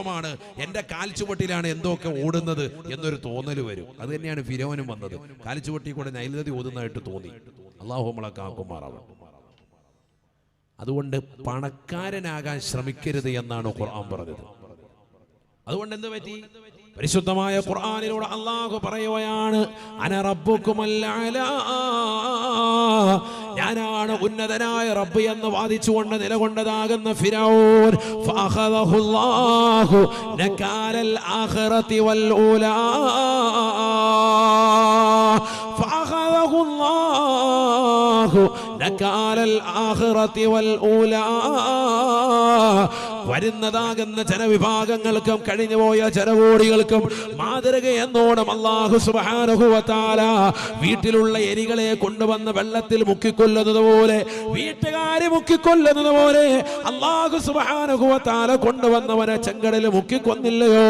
മാണ് എന്റെ കാൽച്ചുവട്ടിലാണ് എന്തൊക്കെ ഓടുന്നത് എന്നൊരു തോന്നൽ വരും. അത് തന്നെയാണ് ഫിരോനും വന്നത്. കാൽച്ചുവട്ടി കൂടെ നൈലതി ഓതുന്നതായിട്ട് തോന്നി. അള്ളാഹു നമ്മളെ കാക്കുമാറാവണം അതുകൊണ്ട് പണക്കാരനാകാൻ ശ്രമിക്കരുത് എന്നാണ് ഖുർആൻ പറഞ്ഞത്. അതുകൊണ്ട് എന്ത് പറ്റി? പരിശുദ്ധമായ ഖുർആനിലൂടെ അള്ളാഹു പറയുകയാണ് അന ഉന്നതനായ റബ്ബ് എന്ന് വാദിച്ചുകൊണ്ട് നിലകൊണ്ടതാകുന്ന ഫഅഖദഹുല്ലാഹു നകാലൽ ആഖിറതി വൽ ഊലാ. വരുന്നതാകുന്ന ജനവിഭാഗങ്ങൾക്കും കഴിഞ്ഞുപോയ ജനകോടികൾക്കും മാതൃക എന്നോണം അള്ളാഹു സുബാനുഭവത്താല വീട്ടിലുള്ള എരികളെ കൊണ്ടുവന്ന് വെള്ളത്തിൽ മുക്കിക്കൊല്ലുന്നത് പോലെ വീട്ടുകാരെ മുക്കിക്കൊല്ലുന്നത് പോലെ അള്ളാഹു സുബാനുഭവത്താല കൊണ്ടുവന്നവനെ ചെങ്കടൽ മുക്കിക്കൊന്നില്ലയോ?